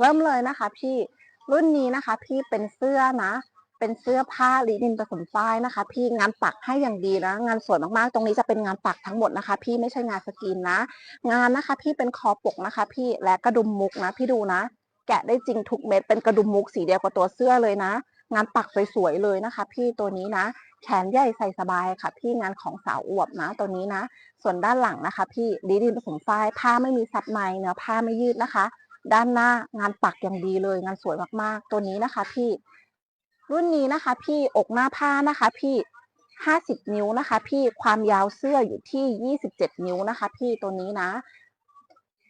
เริ่มเลยนะคะพี่รุ่นนี้นะคะ พี่เป็นเสื้อนะ เป็นเสื้อผ้าลินินผสมฝ้ายนะคะ พี่งานปักให้อย่างดีนะ งานสวยมากๆ ตรงนี้จะเป็นงานปักทั้งหมดนะคะ พี่ไม่ใช่งานสกรีนนะ งานนะคะ พี่เป็นคอปกนะคะ พี่และกระดุมมุกนะ พี่ดูนะ แกะได้จริงทุกเม็ดเป็นกระดุมมุกสีเดียวกับตัวเสื้อเลยนะ งานปักสวยๆเลยนะคะ พี่ตัวนี้นะ แขนใหญ่ใส่สบายค่ะ พี่งานของสาวอวบนะตัวนี้นะ ส่วนด้านหลังนะคะ พี่ลินินผสมฝ้ายผ้าไม่มีซับในเนื้อผ้าไม่ยืดนะคะ ด้านหน้างานปักอย่างดีเลย งานสวยมากๆ ตัวนี้นะคะ พี่ รุ่นนี้นะคะ พี่อกหน้าผ้านะคะ พี่ห้าสิบนิ้วนะคะ พี่ความยาวเสื้ออยู่ที่ยี่สิบเจ็ดนิ้วนะคะ พี่ตัวนี้นะ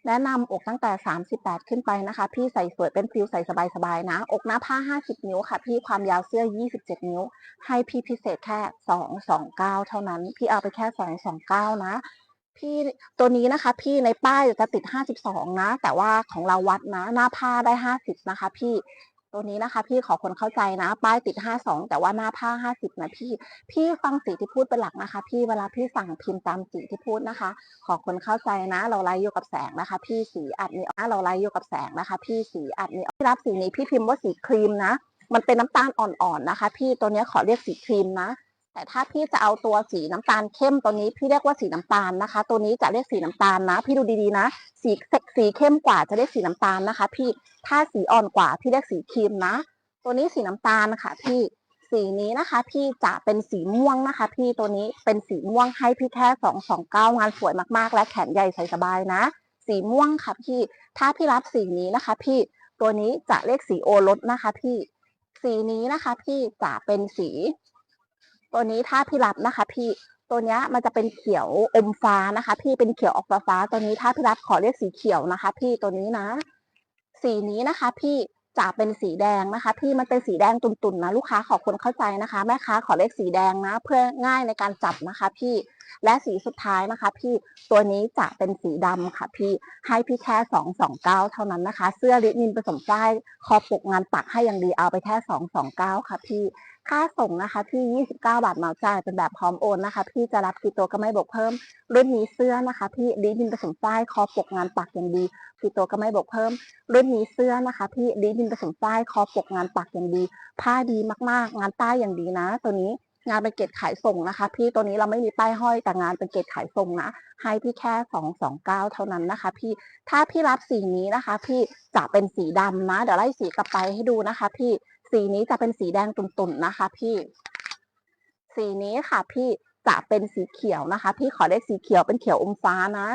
แนะนำอกตั้งแต่สามสิบแปดขึ้นไปนะคะ พี่ใส่สวยเป็นฟิลใส่สบายๆนะ อกหน้าผ้าห้าสิบนิ้วค่ะ พี่ความยาวเสื้อยี่สิบเจ็ดนิ้ว ให้พี่พิเศษแค่สองสองเก้าเท่านั้น พี่เอาไปแค่สองสองเก้านะ พี่ตัวนี้นะคะ พี่ในป้ายจะติดห้าสิบสองนะ แต่ว่าของเราวัดนะ หน้าผ้าได้ห้าสิบนะคะ พี่ตัวนี้นะคะ พี่ขอคนเข้าใจนะ ป้ายติดห้าสองแต่ว่าหน้าผ้าห้าสิบนะพี่ พี่ฟังสีที่พูดเป็นหลักนะคะ พี่เวลาพี่สั่งพิมพ์ตามสีที่พูดนะคะ ขอคนเข้าใจนะ เราไล่อยู่กับแสงนะคะ พี่สีอัดนีออนเราไล่อยู่กับแสงนะคะ พี่สีอัดนีออนที่รับสีนี้พี่พิมพ์ว่าสีครีมนะ มันเป็นน้ำตาลอ่อนๆนะคะ พี่ตัวนี้ขอเรียกสีครีมนะ แต่ถ้าพี่จะเอาตัวสีน้ำตาลเข้มตัวนี้พี่เรียกว่าสีน้ำตาลนะคะ ตัวนี้จะเรียกสีน้ำตาลนะ พี่ดูดีๆนะ สีสีเข้มกว่าจะเรียกสีน้ำตาลนะคะ พี่ถ้าสีอ่อนกว่าพี่เรียกสีครีมนะ ตัวนี้สีน้ำตาลค่ะ พี่สีนี้นะคะ พี่จะเป็นสีม่วงนะคะ พี่ตัวนี้เป็นสีม่วงให้พี่แค่สองสองเก้างานสวยมากๆ และแขนใหญ่ใส่สบายนะ สีม่วงค่ะพี่ถ้าพี่รับสีนี้นะคะ พี่ตัวนี้จะเรียกสีโอรสนะคะ พี่สีนี้นะคะ พี่จะเป็นสี ตัวนี้ถ้าพี่รับนะคะ พี่ตัวนี้มันจะเป็นเขียวอมฟ้านะคะ พี่เป็นเขียวออกฟ้าฟ้าตัวนี้ถ้าพี่รับขอเรียกสีเขียวนะคะ พี่ตัวนี้นะ สีนี้นะคะ พี่ จะเป็นสีแดงนะคะพี่มันเป็นสีแดงตุ่นๆนะลูกค้าขอคนเข้าใจนะคะ แม่ค้าขอเลขสีแดงนะ เพื่อง่ายในการจับนะคะ พี่และสีสุดท้ายนะคะ พี่ตัวนี้จะเป็นสีดำค่ะ พี่ให้พี่แค่สองสองเก้าเท่านั้นนะคะ เสื้อลินินผสมฝ้ายคอปกงานปักให้อย่างดีเอาไปแค่สองสองเก้าค่ะ พี่ค่าส่งนะคะที่ 29 บาทเหมาจ่ายเป็นแบบพร้อมโอนนะคะ พี่จะรับกี่ตัวก็ไม่บวกเพิ่ม รุ่นนี้เสื้อนะคะ พี่ดีดินผสมฝ้ายคอปกงานปักอย่างดีี่ตัวก็ไม่บวกเพิ่ม รุ่นนี้เสื้อนะคะพี่ดีดินผสมฝ้ายคอปกงานปักอย่างดี ผ้าดีมากๆ งานใต้อย่างดีนะ ตัวนี้งานเป็นเกรดขายส่งนะคะ พี่ตัวนี้เราไม่มีป้ายห้อยแต่งานเป็นเกรดขายส่งนะ ให้พี่แค่สองสองเก้าเท่านั้นนะคะ พี่ถ้าพี่รับสีนี้นะคะ พี่จะเป็นสีดำนะเดี๋ยวไล่สีกลับไปให้ดูนะคะ พี่สีนี้จะเป็นสีแดงตุ่นๆนะคะ พี่ สีนี้ค่ะ พี่จะเป็นสีเขียวนะคะ พี่ขอได้สีเขียวเป็นเขียวอมฟ้านะ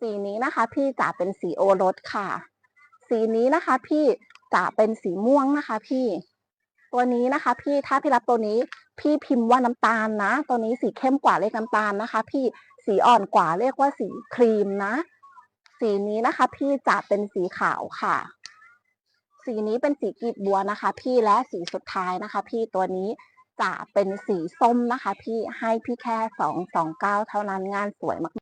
สีนี้นะคะ พี่จะเป็นสีโอรสค่ะ สีนี้นะคะ พี่จะเป็นสีม่วงนะคะ พี่ ตัวนี้นะคะ พี่ถ้าพี่รับตัวนี้ พี่พิมพ์ว่าน้ำตาลนะ ตัวนี้สีเข้มกว่าเรียกน้ำตาลนะคะ พี่สีอ่อนกว่าเรียกว่าสีครีมนะ สีนี้นะคะ พี่จะเป็นสีขาวค่ะ สีนี้เป็นสีกีบบัวนะคะ พี่และสีสุดท้ายนะคะ พี่ตัวนี้จะเป็นสีส้มนะคะ พี่ให้พี่แค่สองสองเก้าเท่านั้นงานสวยมาก